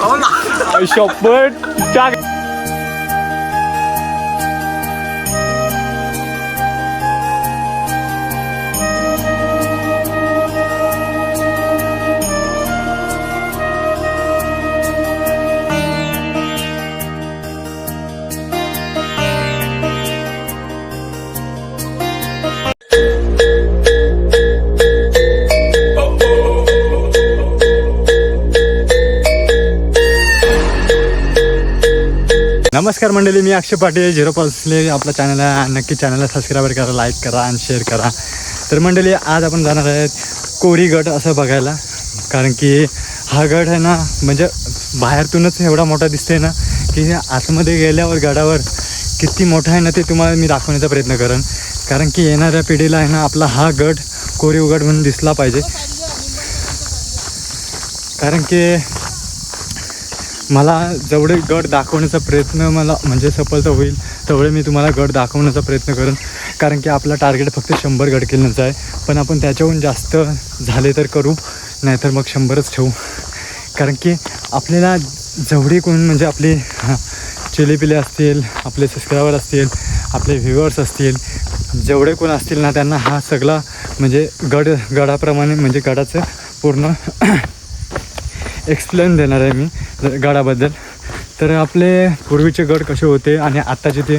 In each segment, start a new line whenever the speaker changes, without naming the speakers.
शपथ टाक नमस्कार मंडळी मी अक्षय पाटील झिरो पल्सले आपल्या चॅनलला नक्की चॅनलला सबस्क्राईब करा लाईक करा आणि शेअर करा. तर मंडळी आज आपण जाणार आहेत कोरी गट असं बघायला. कारण की हा गड आहे ना म्हणजे बाहेरतूनच एवढा मोठा दिसतोय ना की आतमध्ये गेल्यावर गडावर किती मोठा आहे ना ते तुम्हाला मी दाखवण्याचा प्रयत्न करेन. कारण की येणाऱ्या पिढीला आहे ना आपला हा गड कोरीव गड म्हणून दिसला पाहिजे. कारण की मला जेवढे गड दाखवण्याचा प्रयत्न मला म्हणजे सफलता होईल तेवढे मी तुम्हाला गड दाखवण्याचा प्रयत्न करेन. कारण की आपला टार्गेट फक्त शंभर गड किल्ल्यांचा आहे. पण आपण त्याच्याहून जास्त झाले तर करू नाहीतर मग शंभरच ठेवू. कारण की आपल्याला जेवढे कोण म्हणजे आपले चिलेपिले असतील आपले सबस्क्रायबर असतील आपले व्ह्युअर्स असतील जेवढे कोण असतील ना त्यांना हा सगळा म्हणजे गड गडाप्रमाणे म्हणजे गडाचं पूर्ण एक्सप्लेन देणार आहे मी गडाबद्दल. तर आपले पूर्वीचे गड कसे होते आणि आत्ताचे ते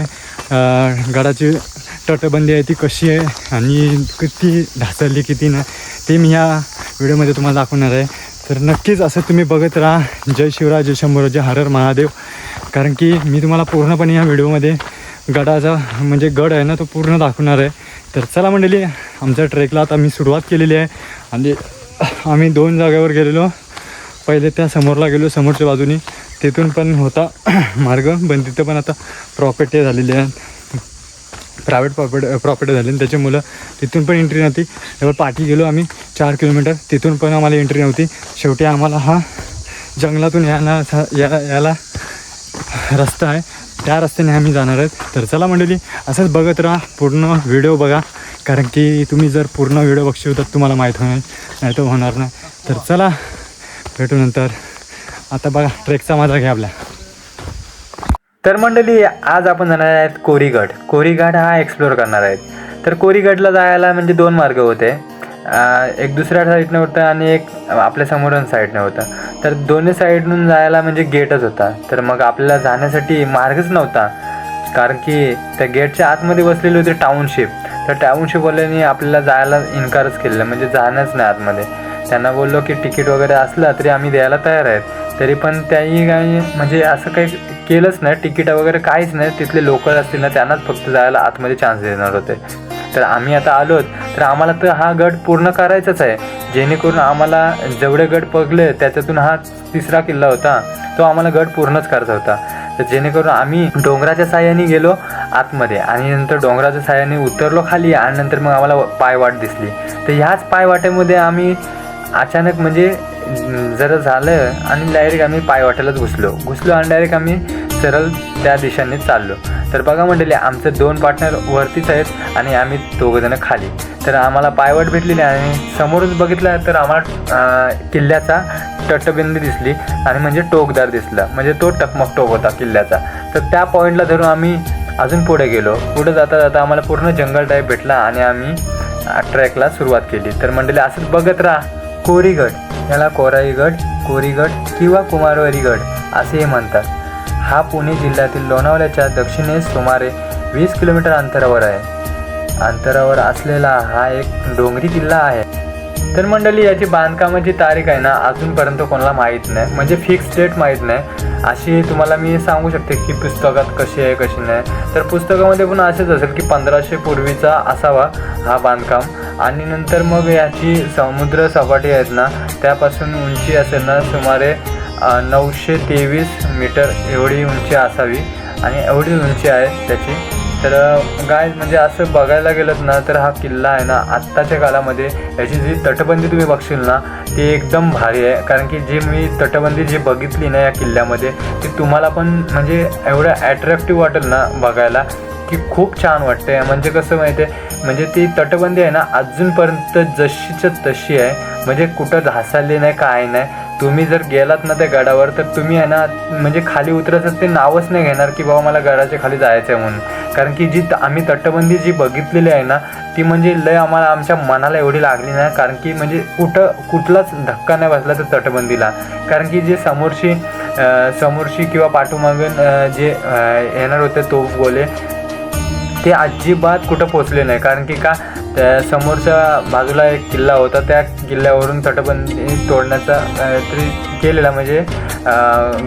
गडाची तटबंदी आहे ती कशी आहे आणि किती ढासळली किती नाही ते मी ह्या व्हिडिओमध्ये तुम्हाला दाखवणार आहे. तर नक्कीच असं तुम्ही बघत राहा. जय शिवराज जय शंभर जय हरर महादेव. कारण की मी तुम्हाला पूर्णपणे या व्हिडिओमध्ये गडाचा म्हणजे गड आहे ना तो पूर्ण दाखवणार आहे. तर चला मंडळी आमच्या ट्रेकला आता मी सुरुवात केलेली आहे. आणि आम्ही दोन जागेवर गेलेलो. पहिले त्या समोरला गेलो समोरच्या बाजूनी. तिथून पण होता मार्ग. पण तिथं पण आता प्रॉपर्टी झालेली आहे. प्रायव्हेट प्रॉपर्ट प्रॉपर्टी झाली. आणि त्याच्यामुळं तिथून पण एंट्री नव्हती. त्यावर पाठी गेलो आम्ही चार किलोमीटर तिथून पण आम्हाला एंट्री नव्हती. शेवटी आम्हाला हा जंगलातून यायला याला याला रस्ता आहे. त्या रस्त्याने आम्ही जाणार आहेत तर चला मंडळी असंच बघत राहा. पूर्ण व्हिडिओ बघा. कारण की तुम्ही जर पूर्ण व्हिडिओ बघशील तर तुम्हाला माहीत होणार. नाही तर होणार नाही. तर चला. भेटू नंतर आता बघा ट्रेकचा मजा घ्या आपल्या. तर मंडळी आज आपण जाणार आहेत कोरीगड. कोरीगड हा एक्सप्लोअर करणार आहेत. तर कोरीगडला जायला म्हणजे दोन मार्ग होते. एक दुसऱ्या साईडनं होतं आणि एक आपल्या समोरून साईडनं होतं. तर दोन्ही साईडनं जायला म्हणजे गेटच होता. तर मग आपल्याला जाण्यासाठी मार्गच नव्हता. कारण की त्या गेटच्या आतमध्ये बसलेली होती टाउनशिप तर टाउनशिपवाल्यांनी आपल्याला जायला इन्कारच केलेला म्हणजे जाणंच नाही आतमध्ये. त्यांना बोललो की तिकीट वगैरे असलं तरी आम्ही द्यायला तयार आहेत. तरी पण त्याही काही म्हणजे असं काही केलंच नाही. तिकीट वगैरे काहीच नाही. तिथले लोकल असतील ना त्यांनाच फक्त जायला आतमध्ये चान्स देणार होते. तर आम्ही आता आलोत तर आम्हाला तर हा गड पूर्ण करायचाच आहे. जेणेकरून आम्हाला जेवढे गड पगले त्याच्यातून हा तिसरा किल्ला होता. तो आम्हाला गड पूर्णच करायचा होता. तर जेणेकरून आम्ही डोंगराच्या साह्याने गेलो आतमध्ये आणि नंतर डोंगराच्या साह्याने उतरलो खाली आणि नंतर मग आम्हाला पायवाट दिसली. तर ह्याच पायवाटेमध्ये आम्ही अचानक म्हणजे जरा झालं आणि डायरेक्ट आम्ही पायवाटेलाच घुसलो. घुसलो आणि डायरेक्ट आम्ही सरळ त्या दिशेने चाललो. तर बघा मंडळी आमचे दोन पार्टनर वरतीच आहेत आणि आम्ही दोघंजणं खाली. तर आम्हाला पायवाट भेटलेली आणि समोरच बघितलं तर आम्हाला किल्ल्याचा तटबिंदी दिसली आणि म्हणजे टोकदार दिसला. म्हणजे तो टकमक टोक होता किल्ल्याचा. तर त्या पॉईंटला धरून आम्ही अजून पुढे गेलो. पुढे जाता जाता आम्हाला पूर्ण जंगल टाईप भेटला आणि आम्ही ट्रॅकला सुरुवात केली. तर मंडळी असंच बघत राहा. कोरीगड. याला कोराईगड कोरीगड किंवा कुमारवरीगड असेही म्हणतात. हा पुणे जिल्ह्यातील लोणावळ्याच्या दक्षिणेस सुमारे वीस किलोमीटर अंतरावर आहे. अंतरावर असलेला हा एक डोंगरी किल्ला आहे. तर मंडळी याची बांधकामाची तारीख आहे ना अजूनपर्यंत कोणाला माहीत नाही. म्हणजे फिक्स डेट माहीत नाही. अशी तुम्हाला मी सांगू शकते की पुस्तकात कशी आहे कशी नाही. तर पुस्तकामध्ये पण असेच असेल की पंधराशे पूर्वीचा असावा हा बांधकाम. आणि नंतर मग याची समुद्र सपाटी आहेत ना त्यापासून उंची असेल ना सुमारे नऊशे तेवीस मीटर एवढी उंची असावी. आणि एवढी उंची आहे त्याची. तर गाय म्हणजे असं बघायला गेलं ना तर हा किल्ला आहे ना आत्ताच्या काळामध्ये याची जी तटबंदी तुम्ही बघशील ना ती एकदम भारी आहे. कारण की जी मी तटबंदी जी बघितली ना या किल्ल्यामध्ये ती तुम्हाला पण म्हणजे एवढं ॲट्रॅक्टिव्ह वाटेल ना बघायला. की खूप छान वाटते म्हणजे कसं माहिती आहे म्हणजे ती तटबंदी आहे ना अजूनपर्यंत जशीच्या तशी आहे. म्हणजे कुठं घासाली नाही काय नाही. तुम्ही जर गेलात ना त्या गडावर तर तुम्ही आहे ना म्हणजे खाली उतरायचं ते नावच नाही घेणार की बाबा मला गडाच्या खाली जायचं आहे म्हणून. कारण की जी त- आम्ही तटबंदी जी बघितलेली आहे ना ती म्हणजे लय आम्हाला आमच्या मनाला एवढी लागली ना कारण की म्हणजे कुठं कुठलाच धक्का नाही बसला त्या तटबंदीला. कारण की जे समोरशी समोरशी किंवा पाठोमागून जे येणार होते तो गोले ते अजिबात कुठं पोचले नाही. कारण की का त्या समोरच्या बाजूला एक किल्ला होता. त्या किल्ल्यावरून तटबंदी तोडण्याचा तरी केलेला म्हणजे अ,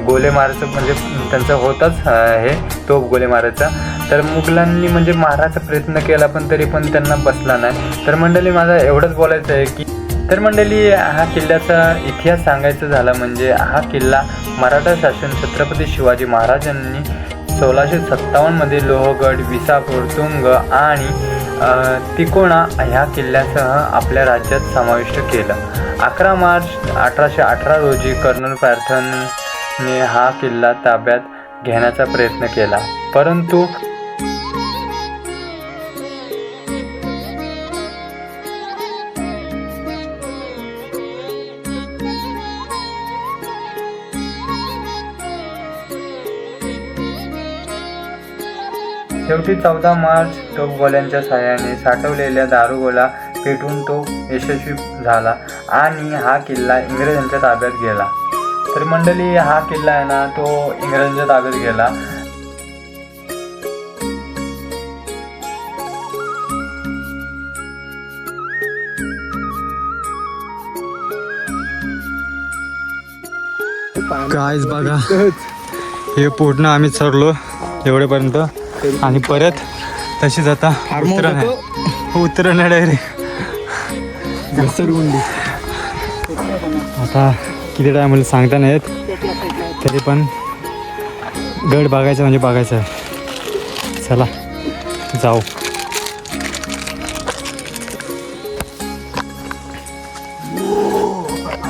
गोले मारायचं म्हणजे त्यांचं होताच हे तो गोले मारायचा. तर मुघलांनी म्हणजे मारायचा प्रयत्न केला पण तरी पण त्यांना बसला नाही. तर मंडळी माझा एवढंच बोलायचं आहे की तर मंडळी हा किल्ल्याचा इतिहास सांगायचा झाला म्हणजे हा किल्ला मराठा शासन छत्रपती शिवाजी महाराजांनी सोळाशे सत्तावन्नमध्ये लोहगड विसापूर तुंग आणि तिकोणा ह्या किल्ल्यासह आपल्या राज्यात समाविष्ट केलं. अकरा मार्च अठराशे अठरा रोजी कर्नल पॅर्थनने हा किल्ला ताब्यात घेण्याचा प्रयत्न केला. परंतु शेवटी चौदा मार्च तोफगोल्यांच्या सहाय्याने साठवलेल्या दारुगोला पेटून तो यशस्वी झाला आणि हा किल्ला इंग्रजांच्या ताब्यात गेला. तर मंडळी हा किल्ला आहे ना तो इंग्रजांच्या ताब्यात गेला.
कायच बघा. हे पूर्ण आम्ही चढलो एवढेपर्यंत. आणि परत तशीच आता उतरण आहे उतरण आहे डायरेक्ट आता किती टायमाला सांगता नाही येत. तरी पण गड बघायचं म्हणजे बघायचं. आहे चला जाऊ.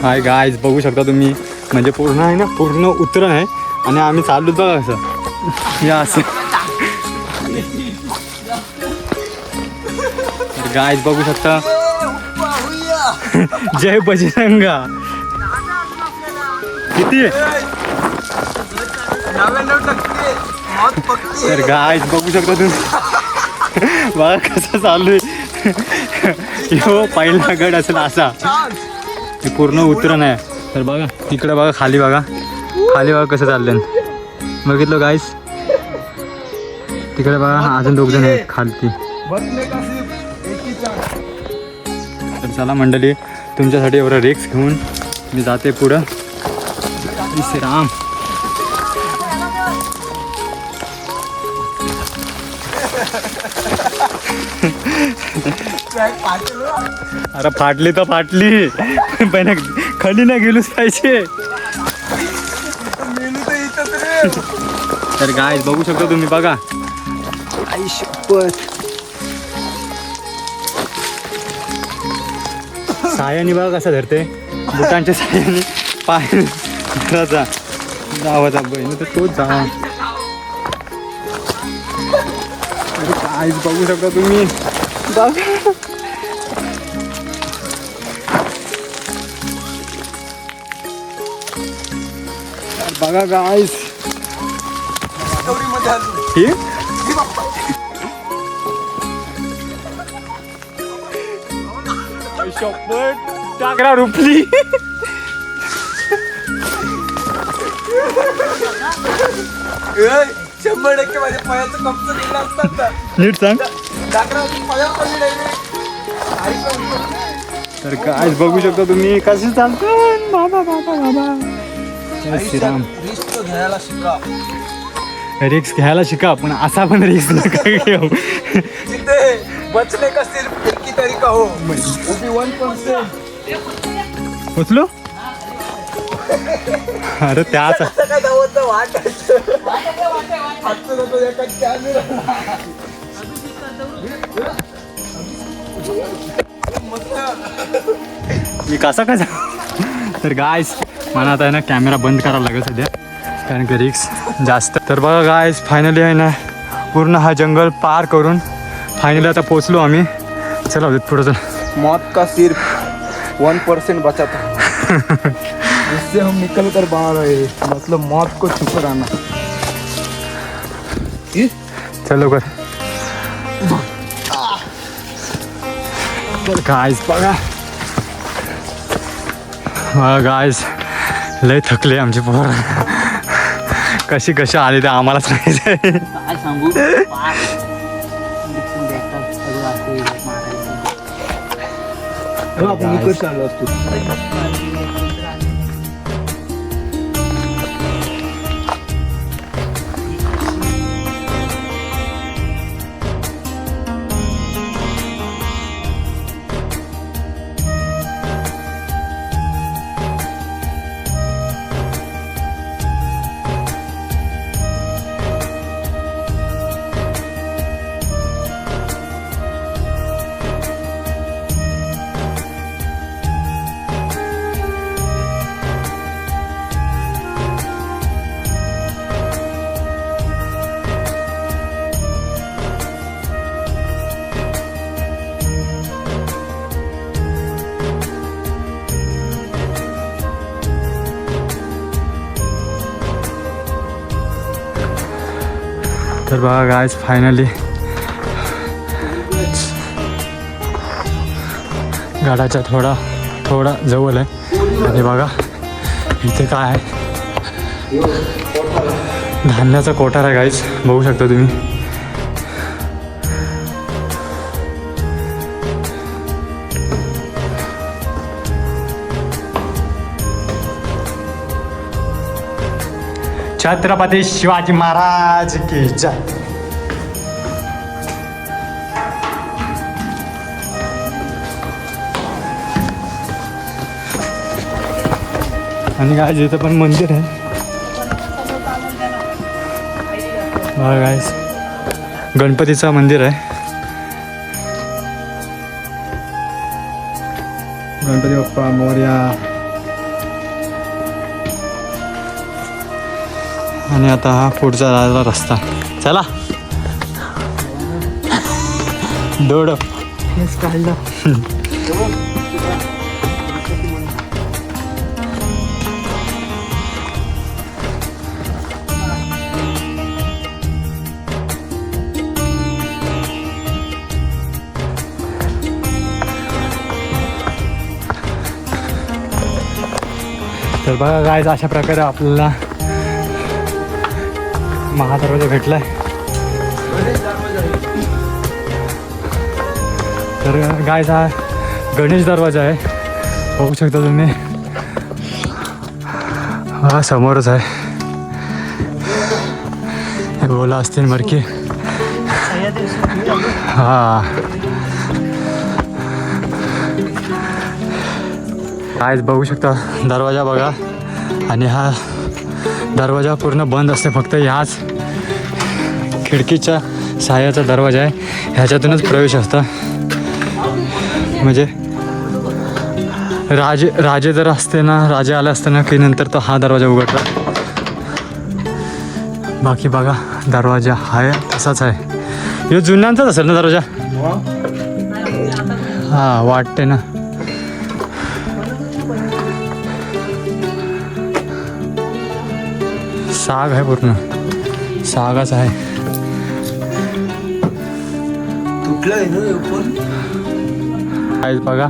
हाय गायज बघू शकता तुम्ही. म्हणजे पूर्ण आहे ना पूर्ण उतरण आहे. आणि आम्ही चाललोच बघा असं. या असं. गायज बघू शकता. जय बजरंगा. किती? तर गायज बघू शकता तुम्ही. बघा कसं चालू आहे. हो पहिला गड असेल असा. पूर्ण उतरण आहे. तर बघा इकडे बघा खाली बघा. खाली बघा कसं चाललं बघितलं गायस तिकडे बघा अजून दोघ जण आहेत खालती. चला मंडळी तुमच्यासाठी एवढं रिक्स घेऊन मी जाते पुढं. राम. अरे फाटली तर फाटली. पण खाली नाही गेलोच पाहिजे. तर गाय बघू शकता तुम्ही बघा. आई सायाने बघा कसा धरते? बुटांच्या सायाने पाय धराचा जावाचा बहीण तर तोच जावा अरे काय बघू शकता तुम्ही. बघा. बघा गाईस ही? शपथ टाकरा रुपली.
शंभर टक्के माझ्या पायाचं कपचं गेलं असतात ना.
नीट सांग.
पायावर पडली.
तर काय बघू शकता तुम्ही कसे चालतात बाबा बाबा बाबा. श्रीराम.
रिस्क घ्यायला शिका.
रिक्स घ्यायला शिका पण असा पण रिक्स नका घेऊ.
बचले कसतील पैकी तरी का हो वन पर्सेंट
पोचलो अरे त्याच मी कसा कसा तर गायस मला आता आहे ना कॅमेरा बंद करावा लागेल सध्या. कारण की रिक्स जास्त. तर बघा गायस फायनली आहे ना पूर्ण हा जंगल पार करून फायनली आता पोचलो आम्ही. चला उदित पुढं चल.
मौत का सिर्फ वन परसेंट बचा था। जिससे हम निकल कर बाहर आए मतलब मौत को छुपर आना।
चल तर गायस बघा गायस लय थकले आमचे पोर. कशी कशी आली ते आम्हालाच
काय सांगू? मारायचं
आपण इकडे आलो असतो
तर बघा गायज फायनली गाडाच्या थोडा थोडा जवळ आहे. आणि बघा इथे काय आहे? धान्याचा कोठार आहे गाईस बघू शकता तुम्ही. छत्रपती शिवाजी महाराज की जय. आणि काय इथं पण मंदिर आहे. गायस गणपतीचं मंदिर आहे. गणपती बाप्पा मोर्या. आणि आता हा पुढचा जायचा रस्ता. चला. दोड. तर बघा गायचं अशा प्रकारे आपल्याला महादरवाजा आहे तर गायचा हा गणेश दरवाजा आहे. बघू शकता तुम्ही. हा समोरच आहे. हे बोला असतील मरकी हा. आज बघू शकता दरवाजा बघा. आणि हा दरवाजा पूर्ण बंद असते फक्त ह्याच खिडकीच्या सहाय्याचा दरवाजा आहे. ह्याच्यातूनच प्रवेश असता. म्हणजे राजे राजे जर असते ना राजे आले असते ना की नंतर तो हा दरवाजा उघडला बाकी बघा दरवाजा आहे तसाच आहे. हे जुन्यांचाच असेल ना दरवाजा? हा वाटते ना. साग आहे पूर्ण. सागाच आहे.
तुटलंय ना पण?
आहे बघा.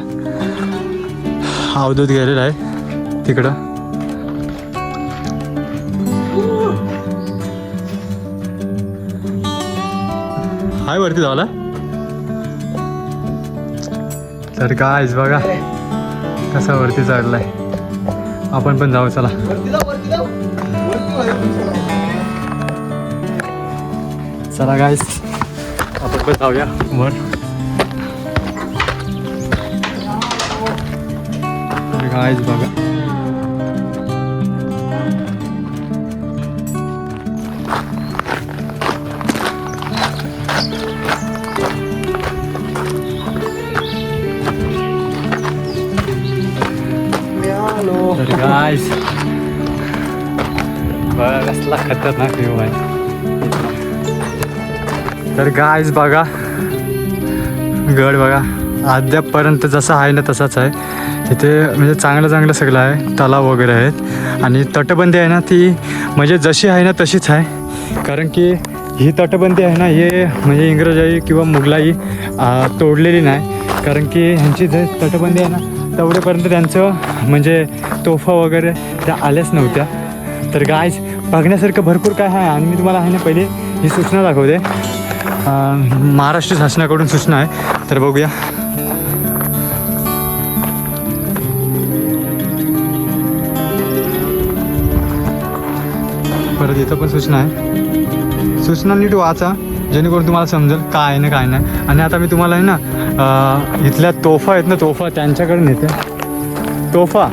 अवधूत गेलेला आहे तिकडं. हाय वरती झाला तर काय बघा. कसा वरती चढलाय. आपण पण जाऊ चला. चला गाईस आपण पण जाऊया वर तर गाईस बघा कसला खतरनाक व्ह्यू आहे तर गायज बघा. गड बघा. अद्यापपर्यंत जसा आहे ना तसाच आहे. तिथे म्हणजे चांगलं चांगलं सगळं आहे. तलाव वगैरे आहेत. आणि तटबंदी आहे ना ती म्हणजे जशी आहे ना तशीच आहे. कारण की ही तटबंदी आहे ना हे म्हणजे इंग्रजाई किंवा मुघलाई तोडलेली नाही. कारण की ह्यांची जे तटबंदी आहे ना तेवढेपर्यंत त्यांचं म्हणजे तोफा वगैरे त्या आल्याच नव्हत्या. तर गायज बघण्यासारखं भरपूर काय आहे आणि मी तुम्हाला आहे ना पहिले ही सूचना दाखवते. महाराष्ट्र शासनाकडून सूचना आहे. तर बघूया. परत इथं पण सूचना आहे. सूचना नीट वाचा जेणेकरून तुम्हाला समजेल काय आहे ना काय नाही. आणि आता मी तुम्हाला आहे ना इथल्या तोफा आहेत ना तोफा त्यांच्याकडे नेते. तोफा.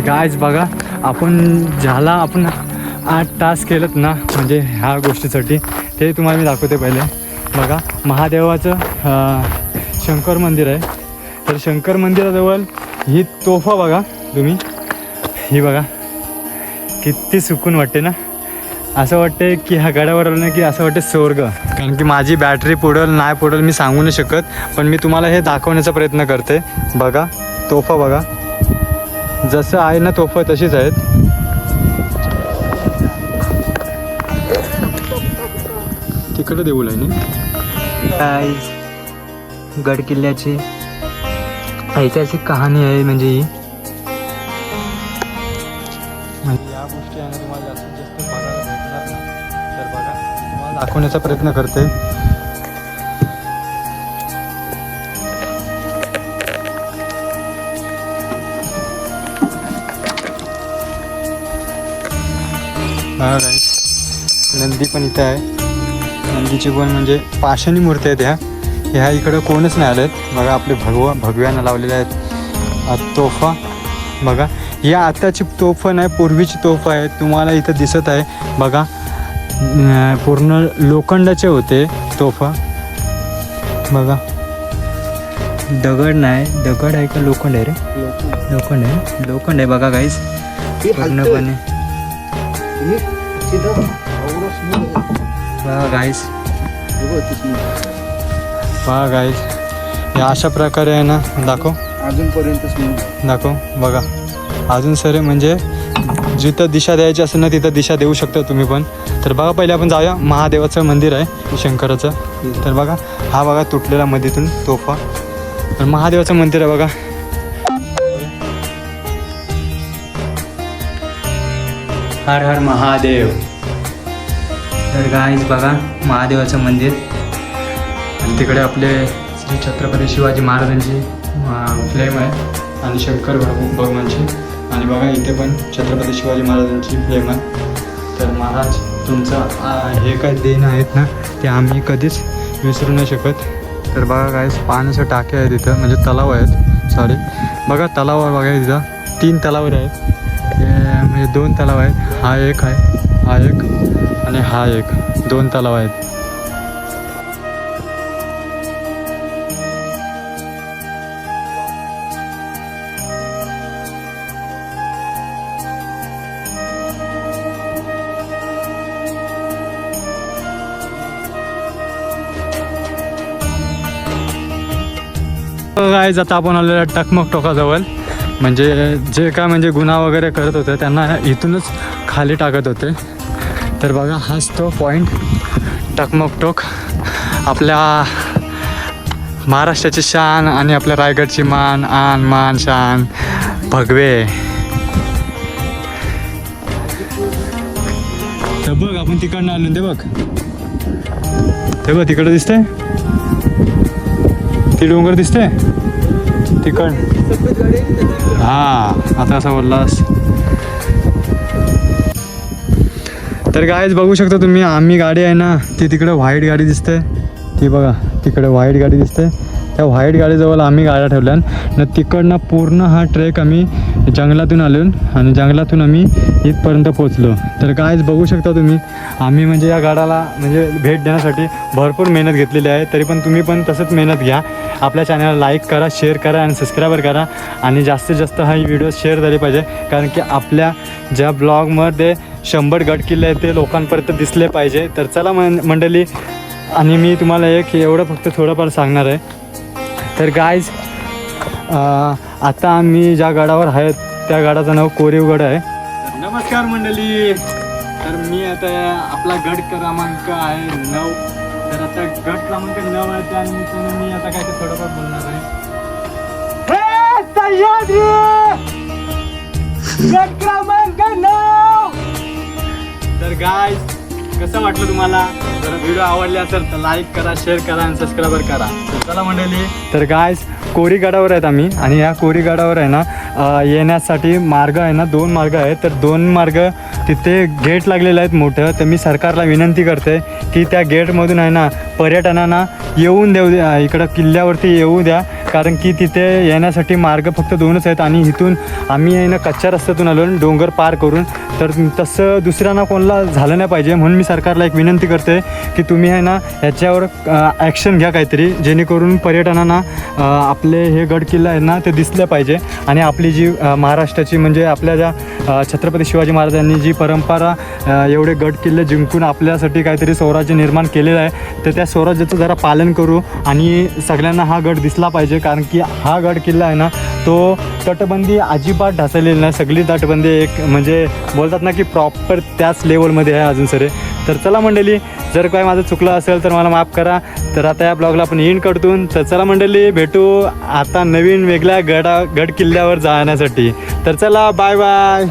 तर गायच बघा आपण ज्याला आपण आठ तास केलं ना म्हणजे ह्या गोष्टीसाठी. ते तुम्हाला मी दाखवते पहिले. बघा महादेवाचं शंकर मंदिर आहे. तर शंकर मंदिराजवळ ही तोफा बघा तुम्ही. ही बघा किती सुकून वाटते ना. असं वाटते की ह्या गड्यावर आलं ना की असं वाटते स्वर्ग. कारण की माझी बॅटरी पुढल नाही पुढल मी सांगू नाही शकत पण मी तुम्हाला हे दाखवण्याचा प्रयत्न करते. बघा तोफा बघा. जसं आहे ना तोफा तशीच आहेत. तिकडं देऊ लाईनी गड किल्ल्याची ऐतिहासिक कहाणी आहे म्हणजे ही. म्हणजे या गोष्टी आहे ना तुम्हाला जास्तीत जास्त बघायला भेटणार नाही. तर बघा तुम्हाला दाखवण्याचा प्रयत्न करते. हा guys. नंदी पण इथं आहे. नंदीची पण म्हणजे पाषाणी मूर्ती आहेत ह्या. ह्या इकडं कोणच नाही आलेत. बघा आपले भगवा भगव्यानं लावलेले आहेत. तोफा. बघा या आताची तोफा नाही पूर्वीची तोफा आहे. तुम्हाला इथं दिसत आहे. बघा पूर्ण लोखंडाचे होते तोफा. बघा. दगड नाही. दगड आहे का लोखंड आहे रे? लोखंड. आहे. लोखंड आहे. बघा गाईस पूर्णपणे गाईस बघा गाईस हे अशा प्रकारे आहे ना दाखव
अजूनपर्यंत
दाखव बघा अजून सर म्हणजे जिथं दिशा द्यायची असेल ना तिथं दिशा देऊ शकता तुम्ही पण तर बघा पहिले आपण जाऊया महादेवाचं मंदिर आहे शंकराचं तर बघा हा बघा तुटलेला मधीतून तोफा तर महादेवाचं मंदिर आहे बघा हर हर महादेव. तर गाईज बघा महादेवाचं मंदिर. आणि तिकडे आपले श्री छत्रपती शिवाजी महाराजांची फ्लेम आहे. आणि शंकर भगवानची. आणि बघा इथे पण छत्रपती शिवाजी महाराजांची फ्लेम आहे. तर महाराज तुमचं हे काय देणं आहेत ना ते आम्ही कधीच विसरू नाही शकत. तर बघा काय पाण्याचे टाके आहेत इथं. म्हणजे तलाव आहेत. सॉरी बघा तलाव आहे बघा इथं. तीन तलावर आहेत. दोन तलाव आहेत. हा एक आहे हा एक आणि हा एक. दोन तलाव आहेत. काय आता आपण आलेल्या टकमक टोकाजवळ. म्हणजे जे काय म्हणजे गुन्हा वगैरे करत होते त्यांना इथूनच खाली टाकत होते. तर बघा हाच तो पॉईंट टकमकटोक आपल्या महाराष्ट्राची शान आणि आपल्या रायगडची मान आन मान शान भगवे. तर बघ आपण तिकडनं आलो ते बघ. ते बघ तिकडं दिसतंय? ती डोंगर दिसते तिकड. हा आता असं बोललास. तर गायच बघू शकता तुम्ही आम्ही गाडी आहे ना ती तिकडे व्हाईट गाडी दिसते. ती बघा तिकडे व्हाईट गाडी दिसते. त्या व्हाईट गाडीजवळ आम्ही गाड्या ठेवल्या न तिकडनं पूर्ण हा ट्रेक आम्ही जंगलातून आलो आणि जंगलातून आम्ही इथपर्यंत पोचलो तर कायच बघू शकता तुम्ही आम्ही म्हणजे या गाडाला म्हणजे भेट देण्यासाठी भरपूर मेहनत घेतलेली आहे. तरी पण तुम्ही पण तसंच मेहनत घ्या. आपल्या चॅनलला लाईक करा शेअर करा आणि सबस्क्राईबर करा. आणि जास्तीत जास्त हा व्हिडिओ शेअर झाले पाहिजे. कारण की आपल्या ज्या ब्लॉगमध्ये शंभर गट किल्ले आहेत ते लोकांपर्यंत दिसले पाहिजे. तर चला मं मंडळी आणि मी तुम्हाला एक एवढं फक्त थोडंफार सांगणार आहे. तर गायज आता आम्ही ज्या गडावर आहेत त्या गडाचं नाव कोरीवगड आहे. नमस्कार मंडळी. तर मी आता आपला गड क्रमांक आहे नऊ. तर आता गड क्रमांक नऊ आहे त्यानिमित्तानं मी आता काय ते थोडंफार बोलणार आहे. गड क्रमांक नऊ! तर गाय कसं वाटलं तुम्हाला? जर व्हिडिओ आवडले असेल तर लाईक करा शेअर करा आणि सबस्क्राईबर करा. तर चला मंडळी. तर गाय कोरी गडावर आहेत आम्ही. आणि या कोरी गडावर आहे ना येण्यासाठी मार्ग आहे ना दोन मार्ग आहेत. तर दोन मार्ग तिथे गेट लागलेलं आहेत मोठं. तर मी सरकारला विनंती करते की त्या गेटमधून आहे ना पर्यटनांना येऊन देऊ द्या. इकडं किल्ल्यावरती येऊ द्या. कारण की तिथे येण्यासाठी मार्ग फक्त दोनच आहेत आणि इथून आम्ही आहे ना कच्च्या रस्त्यातून आलो डोंगर पार करून. तर तसं दुसऱ्यांना कोणाला झालं नाही पाहिजे म्हणून मी सरकारला एक विनंती करते की तुम्ही आहे ना ह्याच्यावर ॲक्शन घ्या काहीतरी जेणेकरून पर्यटनांना आपले हे गड किल्ला आहे ना ते दिसले पाहिजे. आणि आपली जी महाराष्ट्राची म्हणजे आपल्या ज्या छत्रपती शिवाजी महाराजांनी जी परंपरा एवढे गड किल्ले जिंकून आपल्यासाठी काहीतरी स्वराज्य निर्माण केलेलं आहे तर त्या स्वराज्याचं जरा पालन करू आणि सगळ्यांना हा गड दिसला पाहिजे. कारण की हा गड किल्ला आहे ना तो तटबंदी अजिबात ढासळलेली नाही. सगळी तटबंदी एक म्हणजे बोलतात ना की प्रॉपर त्याच लेवलमध्ये आहे अजून सरे तर चला मंडळी जर काय माझं चुकलं असेल तर मला माफ करा. तर आता या ब्लॉगला आपण एंड करतून तर चला मंडळी भेटू आता नवीन वेगळ्या गडा गड किल्ल्यावर जाण्यासाठी. तर चला बाय बाय